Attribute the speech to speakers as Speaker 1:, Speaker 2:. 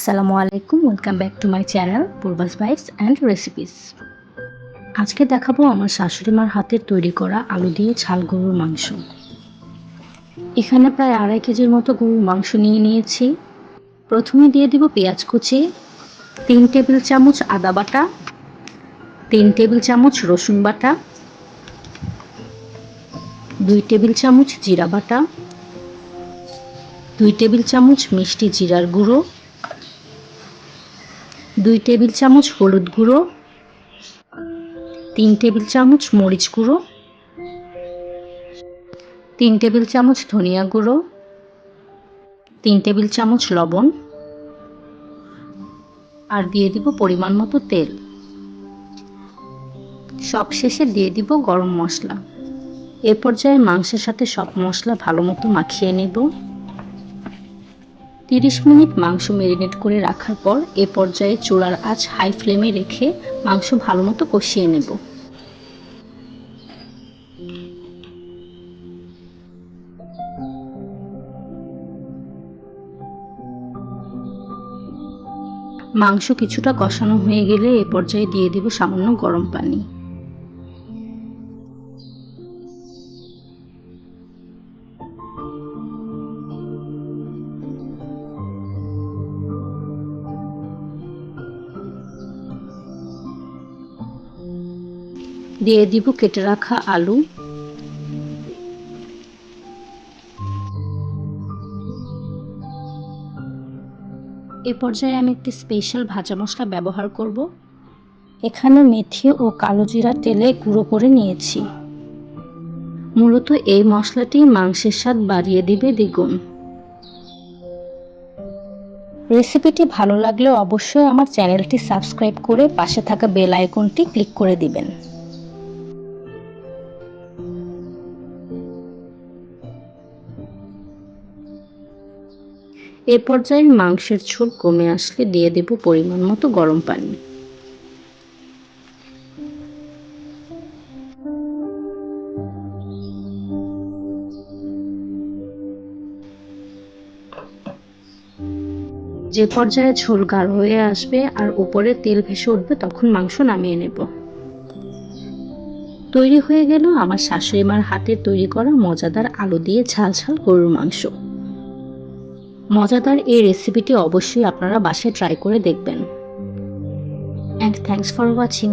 Speaker 1: আসসালামু আলাইকুম welcome back to my channel Purbas bites and recipes আজকে দেখাবো আমার শাশুড়ি মার হাতের তৈরি করা আলু দিয়ে ঝাল গরুর মাংস। এখানে প্রায় আড়াই কেজির মতো গরুর মাংস নিয়ে নিয়েছি। প্রথমে দিয়ে দিব পেঁয়াজ কুচি, তিন টেবিল চামচ আদা বাটা, তিন টেবিল চামচ রসুন বাটা, দুই টেবিল চামচ জিরা বাটা, দুই টেবিল চামচ মিষ্টি জিরার গুঁড়ো দুই টেবিল চামচ হলুদ গুঁড়ো, তিন টেবিল চামচ মরিচ গুঁড়ো, তিন টেবিল চামচ ধনিয়া গুঁড়ো, তিন টেবিল চামচ লবণ, আর দিয়ে দিব পরিমাণ মতো তেল। সবশেষে দিয়ে দিব গরম মশলা। এ পর্যায়ে মাংসের সাথে সব মশলা ভালো মতো মাখিয়ে নেব। তিরিশ মিনিট মাংস ম্যারিনেট করে রাখার পর এ পর্যায়ে চুলার আঁচ হাই ফ্লেমে রেখে মাংস ভালো মতো কষিয়ে নেব। মাংস কিছুটা কষানো হয়ে গেলে এ পর্যায়ে দিয়ে দেব সামান্য গরম পানি। দিয়ে দিব কেটে রাখা আলু। এ পর্যায়ে আমি একটি স্পেশাল ভাজা মশলা ব্যবহার করব। এখানে মেথি ও কালো জিরা তেলে গুঁড়ো করে নিয়েছি। মূলত এই মশলাটি মাংসের স্বাদ বাড়িয়ে দিবে দ্বিগুণ। রেসিপিটি ভালো লাগলে অবশ্যই আমার চ্যানেলটি সাবস্ক্রাইব করে পাশে থাকা বেল আইকনটি ক্লিক করে দিবেন। এ পর্যায়ে মাংসের ঝোল কমে আসলে দিয়ে দেব পরিমাণ মতো গরম পানি। যে পর্যায়ে ঝোল গাঢ় হয়ে আসবে আর উপরে তেল ভেসে উঠবে, তখন মাংস নামিয়ে নেব। তৈরি হয়ে গেল আমার শাশুড়ি মার হাতে তৈরি করা মজাদার আলু দিয়ে ঝাল ঝাল গরুর মাংস। মজাদার এই রেসিপিটি অবশ্যই আপনারা বাসায় ট্রাই করে দেখবেন। And thanks for watching